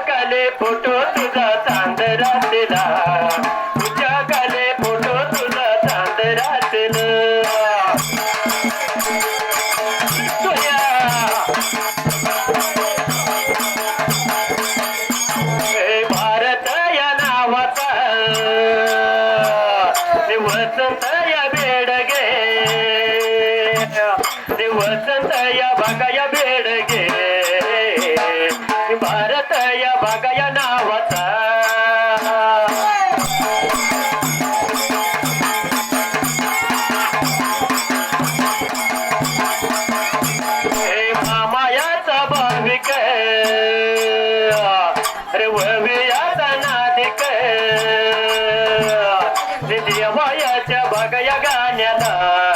కలి పుట్టుగా रे देवायाच्या बघया गाण्याला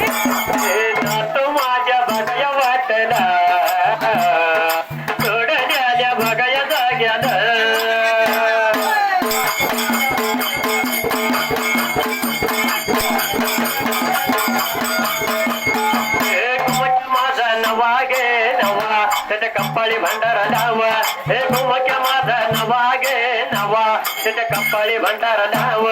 ಕಪ್ಪಳಿ ಭಂಡಾರ ದಾವ ಹೇ ತುಮಕ್ಕೆ ಮಾದ ನವಾಗೆ ನವ ಸಿಟ ಕಪ್ಪಳಿ ಭಂಡಾರ ದಾವ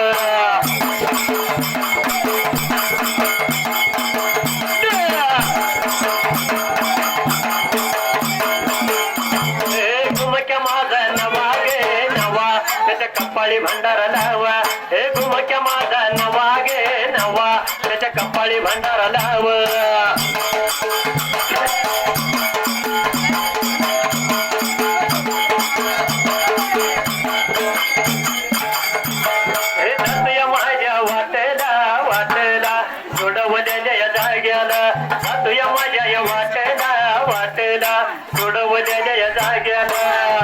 ಕಪ್ಪಾಳಿ ಭಂಡಾರ ದಾವ ಹೇ ಗುಮಕ್ಕೆ ಮಾದ ನವಾಗೆ ನವ ಕಪ್ಪಾಳಿ ಭಂಡಾರ ದಾವ हे दत्तया माझ्या वाटेला वाटेला. सोडवलेल्या या जाग्याला. दत्तया माझ्या या वाटेला वाटेला. सोडवलेल्या या जाग्याला.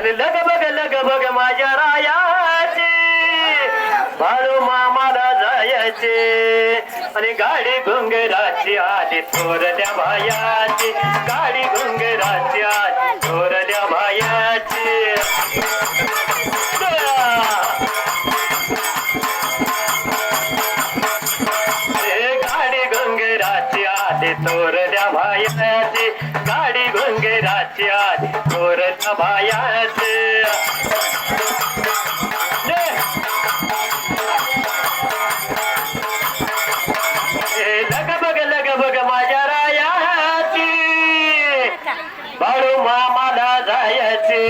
आणि लग बग लग बग माझ्या रायाची. बाळू मामाला जायचे. आणि गाडी घुंगराची आली थोरल्या भायाची गाडी घुंगराची आली थोर थोरल्या भायाची गाडी घुंगराची आली थोरल्या भायाची हे लग बग लग बग माझ्या रायाची बाळू मामाला जायचे.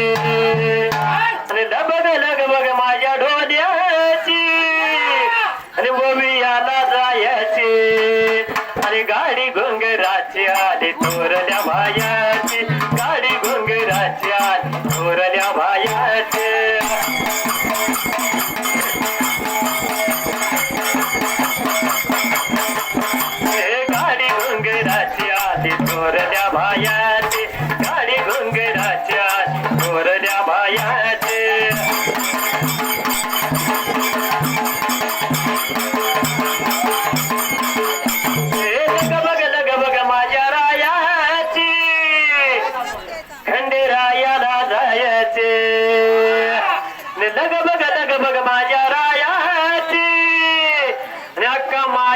आणि लबग लग बग माझ्या ढोल्याची आणि ओवियाला जायचे. आणि गाडी घुंगराची आली थोरल्या भायाची. काळी घुंगराची आली थोरल्या भायाची. काळी घुंगराची आली थोरल्या भाया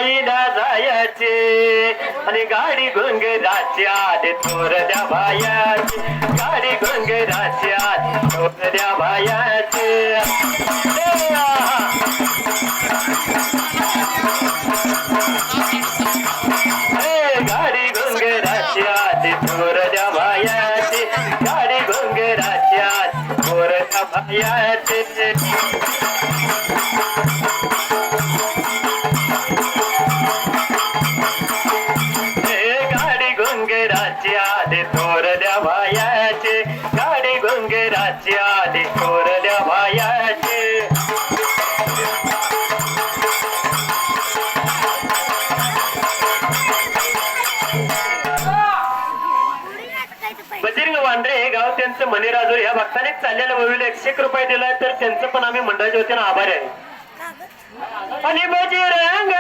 बाईला जायचे. आणि गाडी गुंग आत थोरल्या भायाची गाडी घोंगराची आत थोरल्या भायाचे गाडी घोंगराची आत थोरल्या भायाची गाडी भायाचे घोंगराची आधी भायाचे बजरंग वांद्रे हे गाव त्यांचं मणिराजूर या भक्ताने चाललेल्या वळीला एकशे एक रुपये दिलाय तर त्यांचं पण आम्ही मंडळाच्या वतीनं आभारी आहे. आणि बजरंग